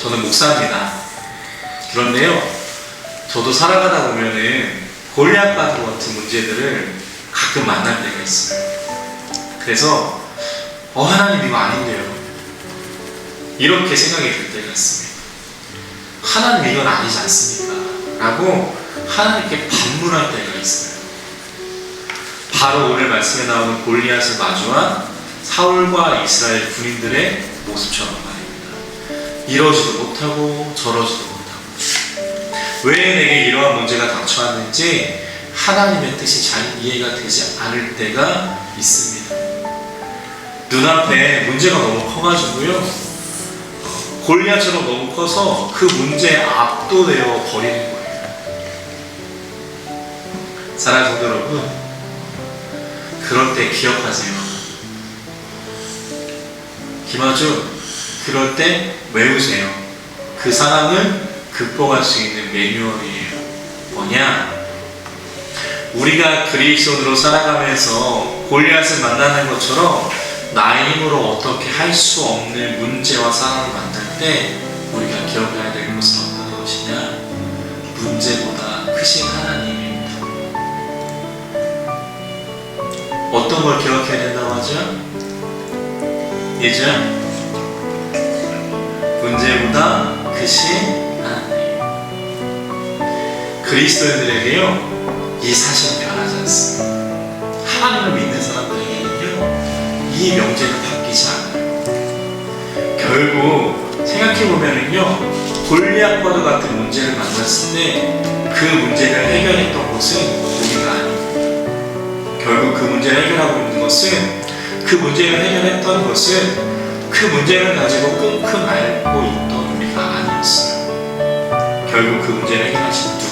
저는 목사입니다. 그런데요, 저도 살아가다 보면은 골리앗과도 같은 문제들을 가끔 만날 때가 있어요. 그래서 어 하나님 이거 아닌데요. 이렇게 생각이 들 때가 있습니다. 하나님 이건 아니지 않습니까? 라고 하나님께 반문할 때가 있어요. 바로 오늘 말씀에 나오는 골리앗을 마주한 사울과 이스라엘 군인들의 모습처럼 말입니다. 이러지도 못하고 저러지도 못하고 왜 내게 이러한 문제가 닥쳐왔는지 하나님의 뜻이 잘 이해가 되지 않을 때가 있습니다. 눈앞에 문제가 너무 커가지고요. 어, 골리앗처럼 너무 커서 그 문제에 압도되어 버리는 거예요. 사랑하는 여러분, 그럴 때 기억하세요. 김아준, 그럴 때 외우세요. 그 상황을 극복할 수 있는 매뉴얼이에요. 뭐냐? 우리가 그리스도로 살아가면서 골리앗을 만나는 것처럼 나의 힘으로 어떻게 할 수 없는 문제와 상황을 만날 때 우리가 기억해야 될 것은 어떤 것이냐? 문제보다 크신 하나님입니다. 어떤 걸 기억해야 된다고 하죠? 예전 문제보다 크신 하나님. 그리스도인들에게요 이 사실은 변하지 않습니다. 하나님을 믿는 사람들에게는요 이 명제는 바뀌지 않아요. 결국 생각해 보면은요 골리앗과도 같은 문제를 만났을 때 그 문제를 해결했던 것은 우리가 아닙니다. 결국 그 문제를 해결하고 있는 것은 그 문제를 해결했던 것은 그 문제를 가지고 끙끙 앓고 있던 우리가 아니었어요. 결국 그 문제를 해결하신 우리가